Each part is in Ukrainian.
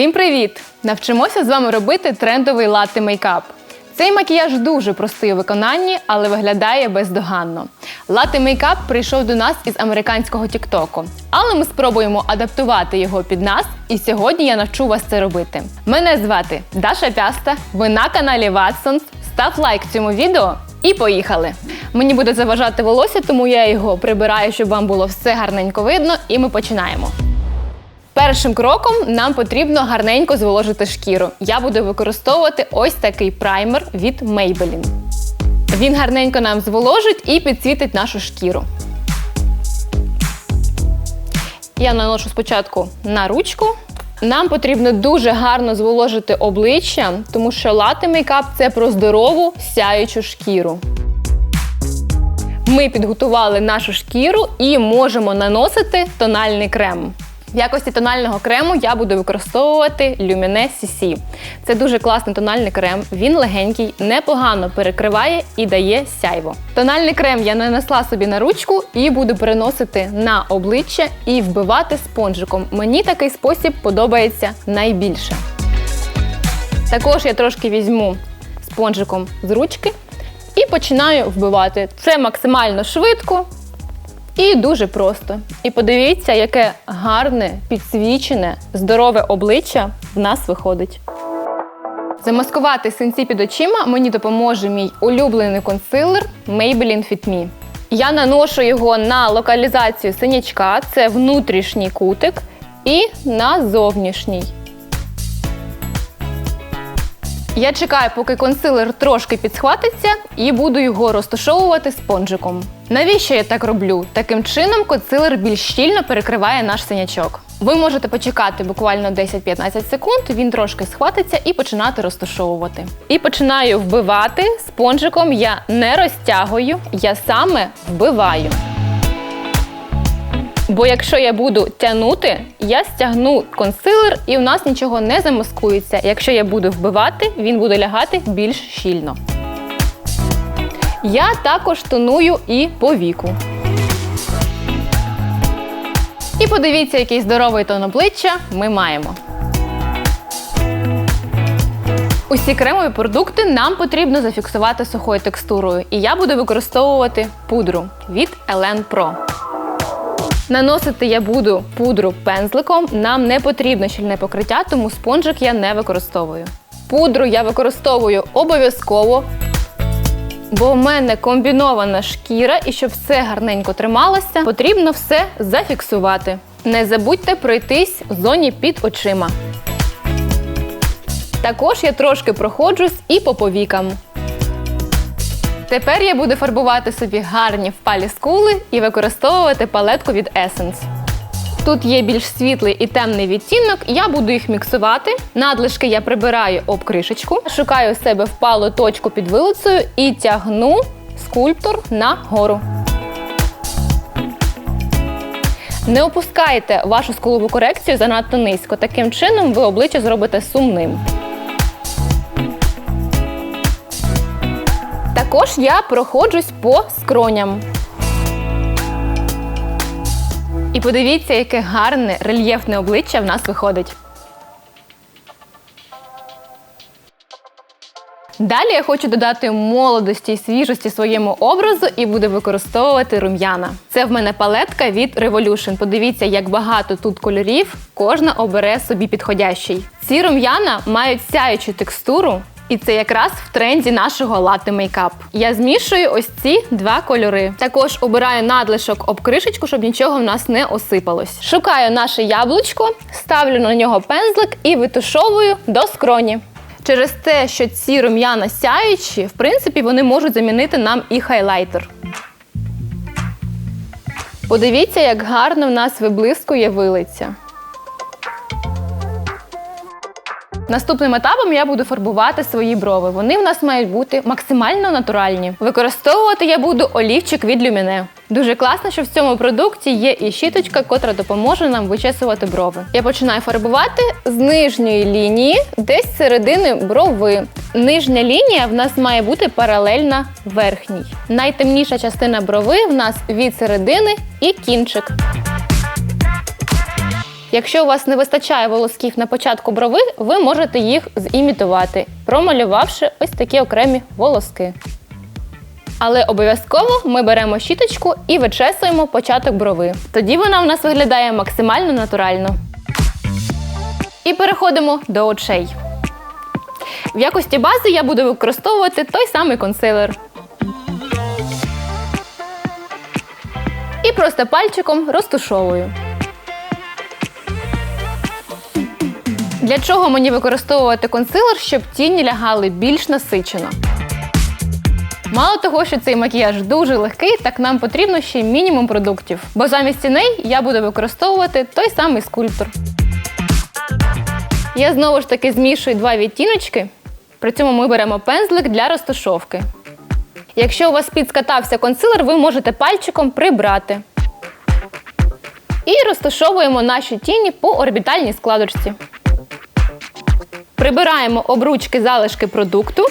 Всім привіт! Навчимося з вами робити трендовий латте мейкап. Цей макіяж дуже простий у виконанні, але виглядає бездоганно. Латте мейкап прийшов до нас із американського Тіктоку, але ми спробуємо адаптувати його під нас, і сьогодні я навчу вас це робити. Мене звати Даша Пяста, ви на каналі Watsons. Став лайк цьому відео і поїхали. Мені буде заважати волосся, тому я його прибираю, щоб вам було все гарненько видно, і ми починаємо. Першим кроком нам потрібно гарненько зволожити шкіру. Я буду використовувати ось такий праймер від Maybelline. Він гарненько нам зволожить і підсвітить нашу шкіру. Я наношу спочатку на ручку. Нам потрібно дуже гарно зволожити обличчя, тому що лати мейкап це про здорову сяючу шкіру. Ми підготували нашу шкіру і можемо наносити тональний крем. В якості тонального крему я буду використовувати Lumine CC. Це дуже класний тональний крем. Він легенький, непогано перекриває і дає сяйво. Тональний крем я нанесла собі на ручку і буду переносити на обличчя і вбивати спонжиком. Мені такий спосіб подобається найбільше. Також я трошки візьму спонжиком з ручки і починаю вбивати. Це максимально швидко, і дуже просто. І подивіться, яке гарне, підсвічене, здорове обличчя в нас виходить. Замаскувати синці під очима мені допоможе мій улюблений консилер Maybelline Fit Me. Я наношу його на локалізацію синячка, це внутрішній кутик, і на зовнішній. Я чекаю, поки консилер трошки підсхватиться, і буду його розташовувати спонжиком. Навіщо я так роблю? Таким чином консилер більш щільно перекриває наш синячок. Ви можете почекати буквально 10-15 секунд, він трошки схватиться і починати розташовувати. І починаю вбивати спонжиком. Я не розтягую, я саме вбиваю. Бо якщо я буду тягнути, я стягну консилер і у нас нічого не замаскується. Якщо я буду вбивати, він буде лягати більш щільно. Я також тоную і по віку. І подивіться, який здоровий тон обличчя ми маємо. Усі кремові продукти нам потрібно зафіксувати сухою текстурою. І я буду використовувати пудру від Elen Pro. Наносити я буду пудру пензликом. Нам не потрібно щільне покриття, тому спонжик я не використовую. Пудру я використовую обов'язково, бо в мене комбінована шкіра, і щоб все гарненько трималося, потрібно все зафіксувати. Не забудьте пройтись в зоні під очима. Також я трошки проходжусь і по повікам. Тепер я буду фарбувати собі гарні впалі скули і використовувати палетку від Essence. Тут є більш світлий і темний відтінок, я буду їх міксувати. Надлишки я прибираю об кришечку, шукаю себе впалу точку під вилицею і тягну скульптор на гору. Не опускайте вашу скулову корекцію занадто низько. Таким чином ви обличчя зробите сумним. Також я проходжусь по скроням. І подивіться, яке гарне рельєфне обличчя в нас виходить. Далі я хочу додати молодості і свіжості своєму образу і буду використовувати рум'яна. Це в мене палетка від Revolution. Подивіться, як багато тут кольорів, кожна обере собі підходящий. Ці рум'яна мають сяючу текстуру, і це якраз в тренді нашого лати мейкап. Я змішую ось ці два кольори. Також обираю надлишок об кришечку, щоб нічого в нас не осипалось. Шукаю наше яблучко, ставлю на нього пензлик і витушовую до скроні. Через те, що ці рум'яна сяючі, в принципі, вони можуть замінити нам і хайлайтер. Подивіться, як гарно в нас виблискує вилиця. Наступним етапом я буду фарбувати свої брови. Вони в нас мають бути максимально натуральні. Використовувати я буду олівчик від Lumine. Дуже класно, що в цьому продукті є і щіточка, котра допоможе нам вичесувати брови. Я починаю фарбувати з нижньої лінії, десь середини брови. Нижня лінія в нас має бути паралельна верхній. Найтемніша частина брови в нас від середини і кінчик. Якщо у вас не вистачає волосків на початку брови, ви можете їх зімітувати, промалювавши ось такі окремі волоски. Але обов'язково ми беремо щіточку і вичесуємо початок брови. Тоді вона в нас виглядає максимально натурально. І переходимо до очей. В якості бази я буду використовувати той самий консилер. І просто пальчиком розтушовую. Для чого мені використовувати консилер, щоб тіні лягали більш насичено? Мало того, що цей макіяж дуже легкий, так нам потрібно ще мінімум продуктів. Бо замість тіней я буду використовувати той самий скульптор. Я знову ж таки змішую два відтіночки. При цьому ми беремо пензлик для розташовки. Якщо у вас підскатався консилер, ви можете пальчиком прибрати. І розташовуємо наші тіні по орбітальній складочці. Прибираємо обручки залишки продукту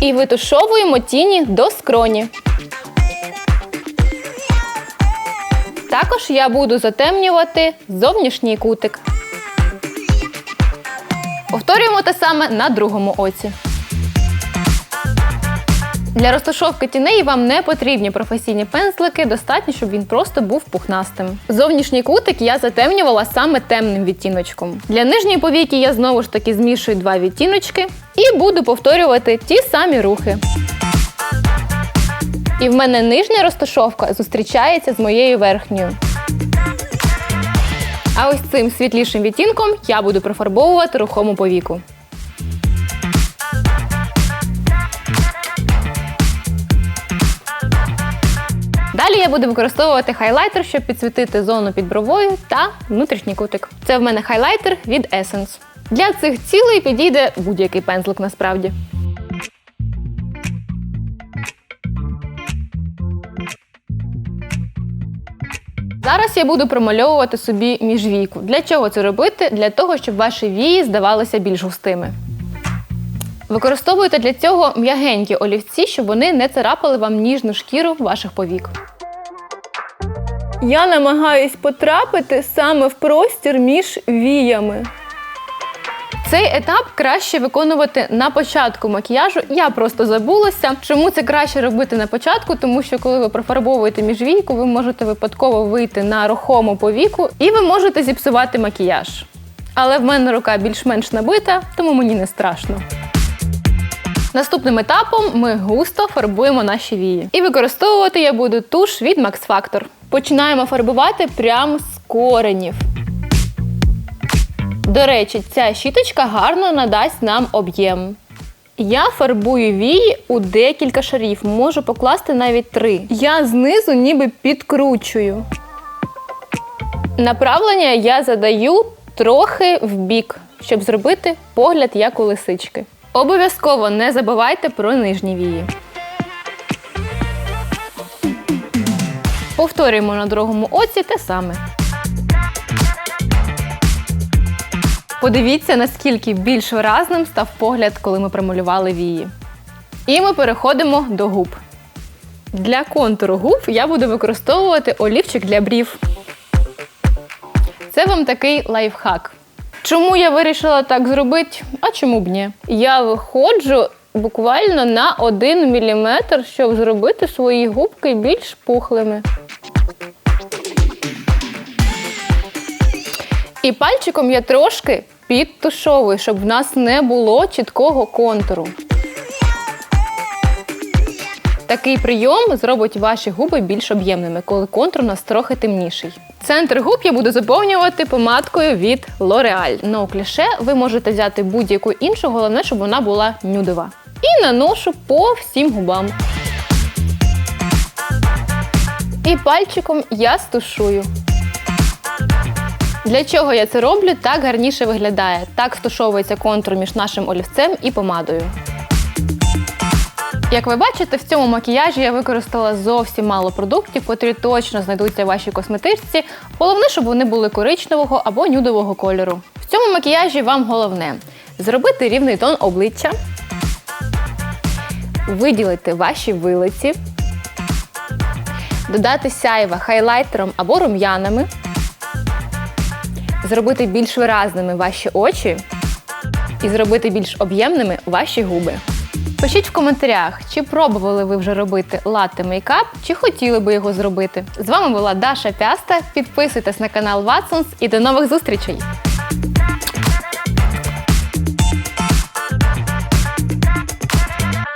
і витушовуємо тіні до скроні. Також я буду затемнювати зовнішній кутик. Повторюємо те саме на другому оці. Для розташовки тіней вам не потрібні професійні пензлики, достатньо, щоб він просто був пухнастим. Зовнішній кутик я затемнювала саме темним відтіночком. Для нижньої повіки я знову ж таки змішую два відтіночки і буду повторювати ті самі рухи. І в мене нижня розташовка зустрічається з моєю верхньою. А ось цим світлішим відтінком я буду профарбовувати рухому повіку. Далі я буду використовувати хайлайтер, щоб підсвітити зону під бровою та внутрішній кутик. Це в мене хайлайтер від Essence. Для цих цілей підійде будь-який пензлик насправді. Зараз я буду промальовувати собі міжвійку. Для чого це робити? Для того, щоб ваші вії здавалися більш густими. Використовуйте для цього м'ягенькі олівці, щоб вони не царапали вам ніжну шкіру ваших повік. Я намагаюсь потрапити саме в простір між віями. Цей етап краще виконувати на початку макіяжу. Я просто забулася. Чому це краще робити на початку? Тому що коли ви профарбовуєте міжвійку, ви можете випадково вийти на рухому повіку і ви можете зіпсувати макіяж. Але в мене рука більш-менш набита, тому мені не страшно. Наступним етапом ми густо фарбуємо наші вії. І використовувати я буду туш від Max Factor. Починаємо фарбувати прямо з коренів. До речі, ця щіточка гарно надасть нам об'єм. Я фарбую вії у декілька шарів, можу покласти навіть три. Я знизу ніби підкручую. Направлення я задаю трохи в бік, щоб зробити погляд як у лисички. Обов'язково не забувайте про нижні вії. Повторюємо на другому оці те саме. Подивіться, наскільки більш виразним став погляд, коли ми промалювали вії. І ми переходимо до губ. Для контуру губ я буду використовувати олівчик для брів. Це вам такий лайфхак. Чому я вирішила так зробити? А чому б ні? Я виходжу буквально на 1 мм, щоб зробити свої губки більш пухлими. І пальчиком я трошки підтушовую, щоб в нас не було чіткого контуру. Такий прийом зробить ваші губи більш об'ємними, коли контур у нас трохи темніший. Центр губ я буду заповнювати помадкою від L'Oreal. No кліше ви можете взяти будь-яку іншу, головне, щоб вона була нюдова. І наношу по всім губам. І пальчиком я стушую. Для чого я це роблю? Так гарніше виглядає. Так стушовується контур між нашим олівцем і помадою. Як ви бачите, в цьому макіяжі я використала зовсім мало продуктів, котрі точно знайдуться в вашій косметичці. Головне, щоб вони були коричневого або нюдового кольору. В цьому макіяжі вам головне зробити рівний тон обличчя, виділити ваші вилиці, додати сяйва хайлайтером або рум'янами, зробити більш виразними ваші очі і зробити більш об'ємними ваші губи. Пишіть в коментарях, чи пробували ви вже робити латте мейкап, чи хотіли би його зробити. З вами була Даша Пяста. Підписуйтесь на канал Watsons і до нових зустрічей!